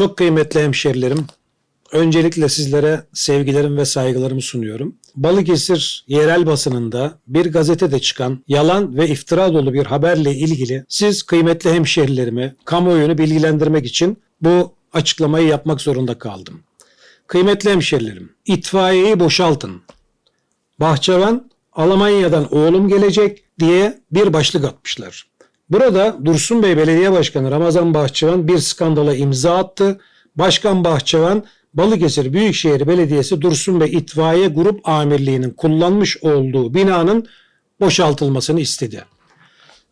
Çok kıymetli hemşerilerim, öncelikle sizlere sevgilerim ve saygılarımı sunuyorum. Balıkesir yerel basınında bir gazetede çıkan yalan ve iftira dolu bir haberle ilgili siz kıymetli hemşerilerimi, kamuoyunu bilgilendirmek için bu açıklamayı yapmak zorunda kaldım. Kıymetli hemşerilerim, itfaiyeyi boşaltın. Bahçıvan Almanya'dan oğlum gelecek diye bir başlık atmışlar. Burada Dursun Bey Belediye Başkanı Ramazan Bahçıvan bir skandala imza attı. Başkan Bahçıvan Balıkesir Büyükşehir Belediyesi Dursun Bey İtfaiye Grup Amirliği'nin kullanmış olduğu binanın boşaltılmasını istedi.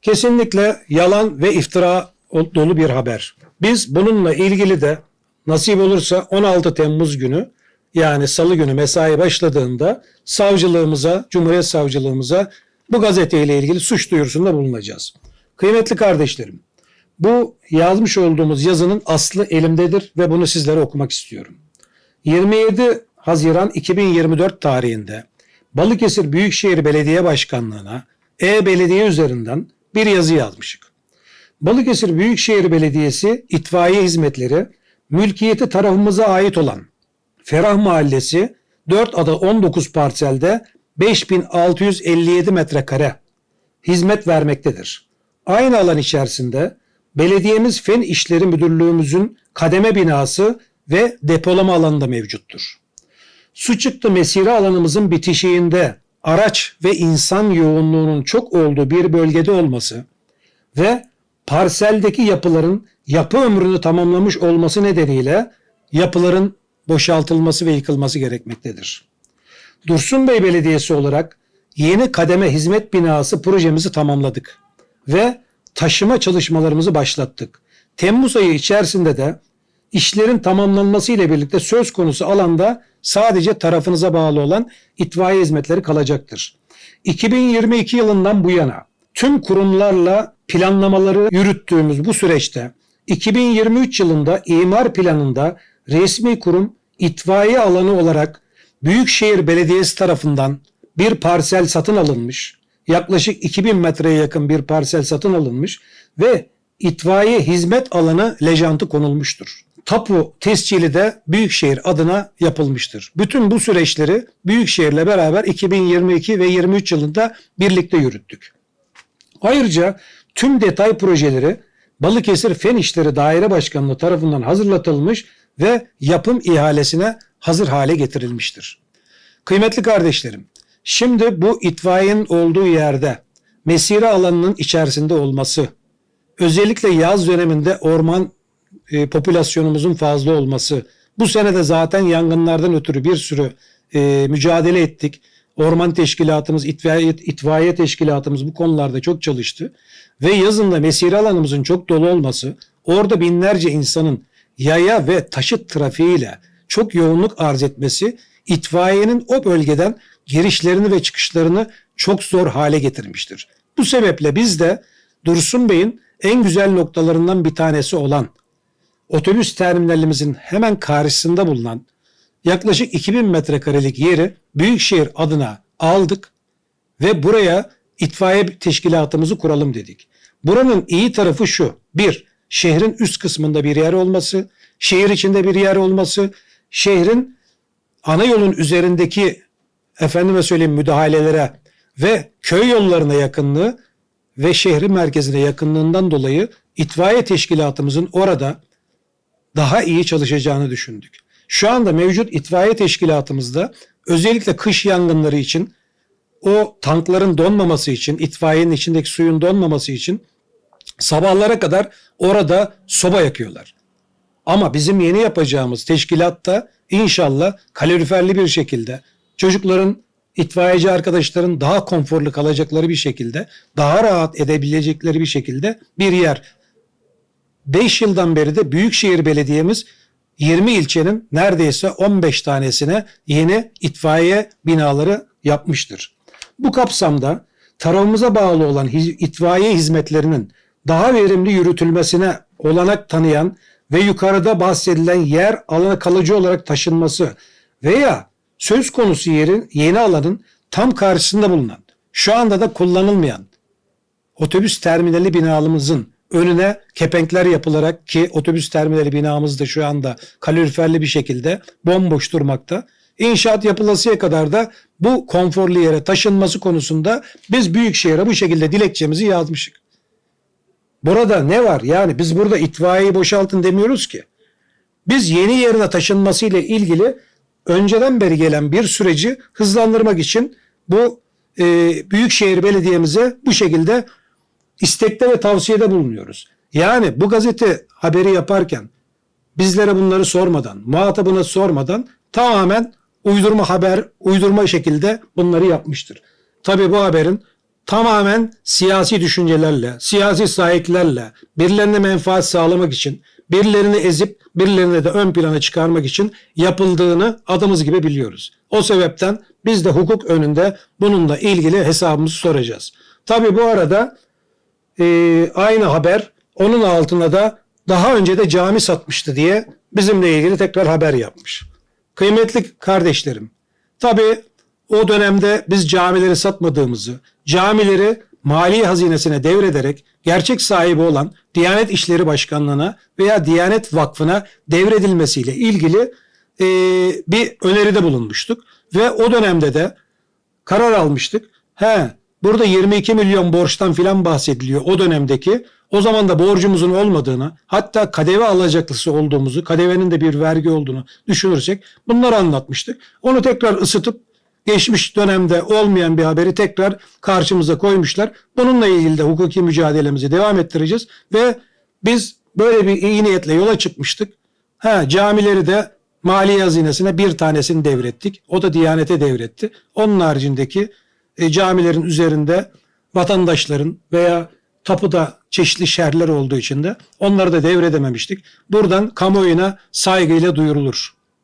Kesinlikle yalan ve iftira dolu bir haber. Biz bununla ilgili de nasip olursa 16 Temmuz günü yani salı günü mesai başladığında savcılığımıza, Cumhuriyet Savcılığımıza bu gazeteyle ilgili suç duyurusunda bulunacağız. Kıymetli kardeşlerim, bu yazmış olduğumuz yazının aslı elimdedir ve bunu sizlere okumak istiyorum. 27 Haziran 2024 tarihinde Balıkesir Büyükşehir Belediye Başkanlığı'na e-belediye üzerinden bir yazı yazmışık. Balıkesir Büyükşehir Belediyesi itfaiye hizmetleri mülkiyeti tarafımıza ait olan Ferah Mahallesi 4 ada 19 parselde 5657 metrekare hizmet vermektedir. Aynı alan içerisinde belediyemiz Fen İşleri Müdürlüğümüzün kademe binası ve depolama alanı da mevcuttur. Su çıktı mesire alanımızın bitişiğinde araç ve insan yoğunluğunun çok olduğu bir bölgede olması ve parseldeki yapıların yapı ömrünü tamamlamış olması nedeniyle yapıların boşaltılması ve yıkılması gerekmektedir. Dursun Bey Belediyesi olarak yeni kademe hizmet binası projemizi tamamladık ve taşıma çalışmalarımızı başlattık. Temmuz ayı içerisinde de işlerin tamamlanması ile birlikte söz konusu alanda sadece tarafınıza bağlı olan itfaiye hizmetleri kalacaktır. 2022 yılından bu yana tüm kurumlarla planlamaları yürüttüğümüz bu süreçte 2023 yılında imar planında resmi kurum itfaiye alanı olarak Büyükşehir Belediyesi tarafından bir parsel satın alınmış. Yaklaşık 2000 metreye yakın bir parsel satın alınmış ve itfaiye hizmet alanı lejantı konulmuştur. Tapu tescili de Büyükşehir adına yapılmıştır. Bütün bu süreçleri Büyükşehir'le beraber 2022 ve 23 yılında birlikte yürüttük. Ayrıca tüm detay projeleri Balıkesir Fen İşleri Daire Başkanlığı tarafından hazırlatılmış ve yapım ihalesine hazır hale getirilmiştir. Kıymetli kardeşlerim, şimdi bu itfaiyenin olduğu yerde mesire alanının içerisinde olması, özellikle yaz döneminde orman e, popülasyonumuzun fazla olması, bu sene de zaten yangınlardan ötürü bir sürü e, mücadele ettik. Orman teşkilatımız, itfaiye, itfaiye teşkilatımız bu konularda çok çalıştı. Ve yazında mesire alanımızın çok dolu olması, orada binlerce insanın yaya ve taşıt trafiğiyle çok yoğunluk arz etmesi itfaiyenin o bölgeden girişlerini ve çıkışlarını çok zor hale getirmiştir. Bu sebeple biz de Dursun Bey'in en güzel noktalarından bir tanesi olan otobüs terminalimizin hemen karşısında bulunan yaklaşık 2000 metrekarelik yeri Büyükşehir adına aldık ve buraya itfaiye teşkilatımızı kuralım dedik. Buranın iyi tarafı şu. Bir, şehrin üst kısmında bir yer olması, şehir içinde bir yer olması, şehrin ana yolun üzerindeki efendime söyleyeyim müdahalelere ve köy yollarına yakınlığı ve şehrin merkezine yakınlığından dolayı itfaiye teşkilatımızın orada daha iyi çalışacağını düşündük. Şu anda mevcut itfaiye teşkilatımızda özellikle kış yangınları için o tankların donmaması için, itfaiyenin içindeki suyun donmaması için sabahlara kadar orada soba yakıyorlar. Ama bizim yeni yapacağımız teşkilatta inşallah kaloriferli bir şekilde çocukların itfaiyeci arkadaşların daha konforlu kalacakları bir şekilde, daha rahat edebilecekleri bir şekilde bir yer. 5 yıldan beri de Büyükşehir Belediye'miz 20 ilçenin neredeyse 15 tanesine yeni itfaiye binaları yapmıştır. Bu kapsamda tarafımıza bağlı olan itfaiye hizmetlerinin daha verimli yürütülmesine olanak tanıyan ve yukarıda bahsedilen yer alana kalıcı olarak taşınması veya söz konusu yerin yeni alanın tam karşısında bulunan, şu anda da kullanılmayan otobüs terminali binamızın önüne kepenkler yapılarak ki otobüs terminali binamız da şu anda kaloriferli bir şekilde bomboş durmakta. İnşaat yapılasıya kadar da bu konforlu yere taşınması konusunda biz Büyükşehir'e bu şekilde dilekçemizi yazmışık. Burada ne var? Yani biz burada itfaiyeyi boşaltın demiyoruz ki. Biz yeni yerine taşınmasıyla ilgili önceden beri gelen bir süreci hızlandırmak için bu e, Büyükşehir Belediye'mize bu şekilde istekte ve tavsiyede bulunuyoruz. Yani bu gazete haberi yaparken bizlere bunları sormadan, muhatabına sormadan tamamen uydurma haber, uydurma şekilde bunları yapmıştır. Tabii bu haberin tamamen siyasi düşüncelerle, siyasi sahiplerle, birilerine menfaat sağlamak için, birilerini ezip birilerini de ön plana çıkarmak için yapıldığını adımız gibi biliyoruz. O sebepten biz de hukuk önünde bununla ilgili hesabımızı soracağız. Tabii bu arada e, aynı haber onun altına da daha önce de cami satmıştı diye bizimle ilgili tekrar haber yapmış. Kıymetli kardeşlerim, tabii o dönemde biz camileri satmadığımızı, camileri mali hazinesine devrederek gerçek sahibi olan Diyanet İşleri Başkanlığı'na veya Diyanet Vakfı'na devredilmesiyle ilgili e, bir öneride bulunmuştuk. Ve o dönemde de karar almıştık. He, burada 22 milyon borçtan filan bahsediliyor o dönemdeki. O zaman da borcumuzun olmadığını, hatta kadeve alacaklısı olduğumuzu, kadevenin de bir vergi olduğunu düşünürsek bunları anlatmıştık. Onu tekrar ısıtıp geçmiş dönemde olmayan bir haberi tekrar karşımıza koymuşlar. Bununla ilgili de hukuki mücadelemizi devam ettireceğiz ve biz böyle bir iyi niyetle yola çıkmıştık. Ha, camileri de mali hazinesine bir tanesini devrettik. O da Diyanet'e devretti. Onun haricindeki e, camilerin üzerinde vatandaşların veya tapuda çeşitli şerler olduğu için de onları da devredememiştik. Buradan kamuoyuna saygıyla duyurulur.